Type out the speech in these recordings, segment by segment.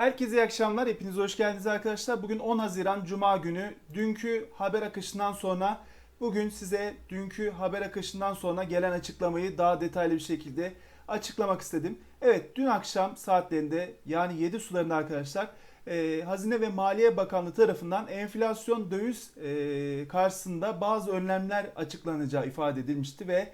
Herkese iyi akşamlar. Hepiniz hoş geldiniz arkadaşlar. Bugün 10 Haziran Cuma günü. Dünkü haber akışından sonra bugün size dünkü haber akışından sonra gelen açıklamayı daha detaylı bir şekilde açıklamak istedim. Evet dün akşam saatlerinde yani 7 sularında arkadaşlar e, Hazine ve Maliye Bakanlığı tarafından enflasyon döviz e, karşısında bazı önlemler açıklanacağı ifade edilmişti ve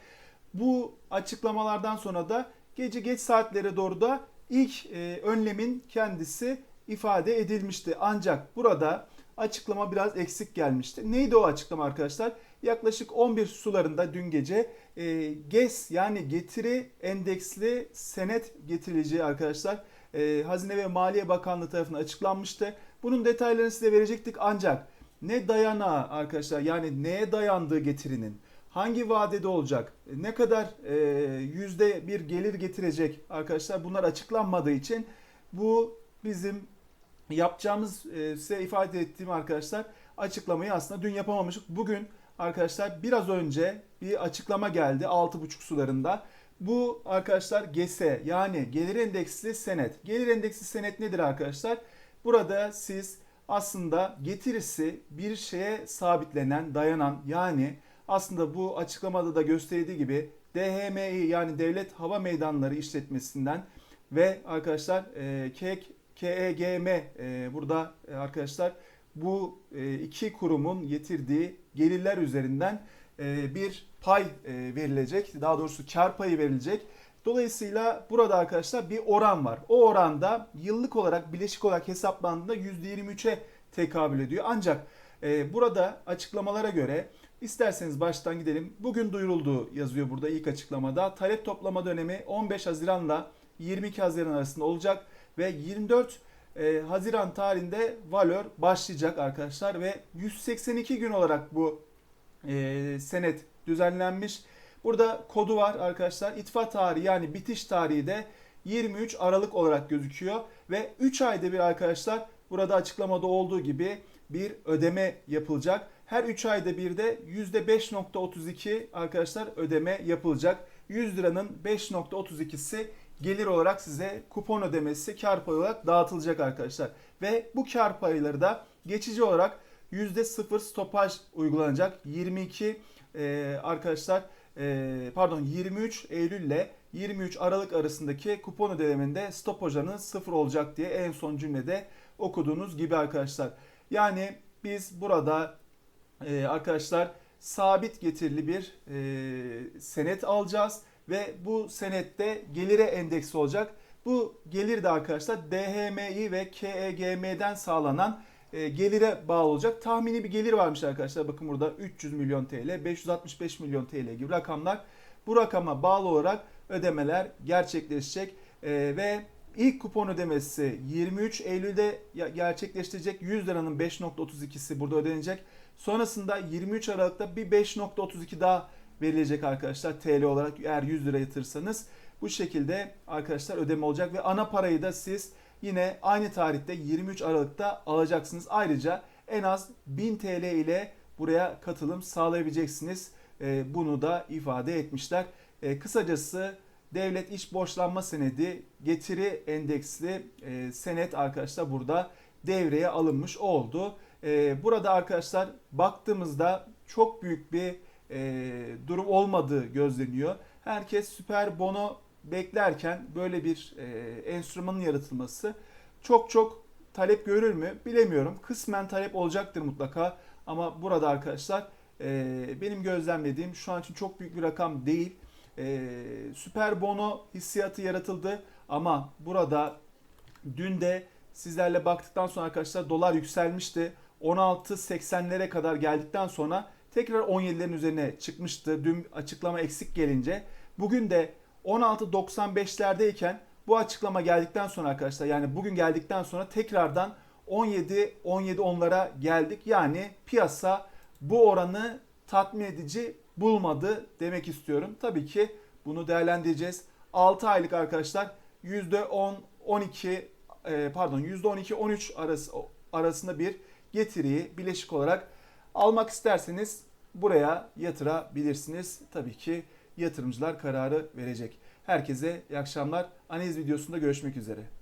bu açıklamalardan sonra da gece geç saatlere doğru da ilk e, önlemin kendisi ifade edilmişti. Ancak burada açıklama biraz eksik gelmişti. Neydi o açıklama arkadaşlar? Yaklaşık 11 sularında dün gece e, GES yani getiri endeksli senet getirileceği arkadaşlar e, Hazine ve Maliye Bakanlığı tarafından açıklanmıştı. Bunun detaylarını size verecektik ancak ne dayanağı arkadaşlar yani neye dayandığı getirinin hangi vadede olacak, ne kadar e, yüzde bir gelir getirecek arkadaşlar bunlar açıklanmadığı için bu bizim yapacağımız e, size ifade ettiğim arkadaşlar açıklamayı aslında dün yapamamıştık. Bugün arkadaşlar biraz önce bir açıklama geldi 6.5 sularında. Bu arkadaşlar GESE yani gelir endeksli senet. Gelir endeksli senet nedir arkadaşlar? Burada siz aslında getirisi bir şeye sabitlenen, dayanan yani aslında bu açıklamada da gösterildiği gibi DHMİ yani Devlet Hava Meydanları işletmesinden ve arkadaşlar e, KEG, KEGM e, burada e, arkadaşlar bu e, iki kurumun getirdiği gelirler üzerinden e, bir pay e, verilecek. Daha doğrusu kar payı verilecek. Dolayısıyla burada arkadaşlar bir oran var. O oranda yıllık olarak bileşik olarak hesaplandığında %23'e tekabül ediyor. Ancak e, burada açıklamalara göre isterseniz baştan gidelim. Bugün duyurulduğu yazıyor burada ilk açıklamada. Talep toplama dönemi 15 Haziran'la 22 Haziran arasında olacak ve 24 e, Haziran tarihinde valör başlayacak arkadaşlar ve 182 gün olarak bu e, senet düzenlenmiş. Burada kodu var arkadaşlar. İtfa tarihi yani bitiş tarihi de 23 Aralık olarak gözüküyor ve 3 ayda bir arkadaşlar burada açıklamada olduğu gibi bir ödeme yapılacak. Her 3 ayda bir de %5.32 arkadaşlar ödeme yapılacak. 100 liranın 5.32'si gelir olarak size kupon ödemesi kar payı olarak dağıtılacak arkadaşlar. Ve bu kar payları da geçici olarak %0 stopaj uygulanacak. 22 e, arkadaşlar e, pardon 23 Eylül ile 23 Aralık arasındaki kupon ödeminde stopaj oranı sıfır olacak diye en son cümlede okuduğunuz gibi arkadaşlar. Yani biz burada e, arkadaşlar sabit getirili bir e, senet alacağız ve bu senette gelire endeksi olacak. Bu gelir de arkadaşlar DHMİ ve KEGM'den sağlanan e, gelire bağlı olacak. Tahmini bir gelir varmış arkadaşlar. Bakın burada 300 milyon TL, 565 milyon TL gibi rakamlar. Bu rakama bağlı olarak ödemeler gerçekleşecek e, ve ilk kupon ödemesi 23 Eylül'de gerçekleştirecek 100 liranın 5.32'si burada ödenecek. Sonrasında 23 Aralık'ta bir 5.32 daha verilecek arkadaşlar TL olarak eğer 100 lira yatırırsanız. Bu şekilde arkadaşlar ödeme olacak ve ana parayı da siz yine aynı tarihte 23 Aralık'ta alacaksınız. Ayrıca en az 1000 TL ile buraya katılım sağlayabileceksiniz. E, bunu da ifade etmişler. E, kısacası devlet iş borçlanma senedi getiri endeksli e, senet arkadaşlar burada devreye alınmış oldu. Burada arkadaşlar baktığımızda çok büyük bir durum olmadığı gözleniyor. Herkes süper bono beklerken böyle bir enstrümanın yaratılması çok çok talep görür mü bilemiyorum. Kısmen talep olacaktır mutlaka ama burada arkadaşlar benim gözlemlediğim şu an için çok büyük bir rakam değil e, süper bono hissiyatı yaratıldı. Ama burada dün de sizlerle baktıktan sonra arkadaşlar dolar yükselmişti. 16.80'lere kadar geldikten sonra tekrar 17'lerin üzerine çıkmıştı. Dün açıklama eksik gelince. Bugün de 16.95'lerdeyken bu açıklama geldikten sonra arkadaşlar yani bugün geldikten sonra tekrardan 17 17 onlara geldik. Yani piyasa bu oranı tatmin edici bulmadı demek istiyorum. Tabii ki bunu değerlendireceğiz. 6 aylık arkadaşlar %10 12 e, pardon %12 13 arası arasında bir getiriyi bileşik olarak almak isterseniz buraya yatırabilirsiniz. Tabii ki yatırımcılar kararı verecek. Herkese iyi akşamlar. Analiz videosunda görüşmek üzere.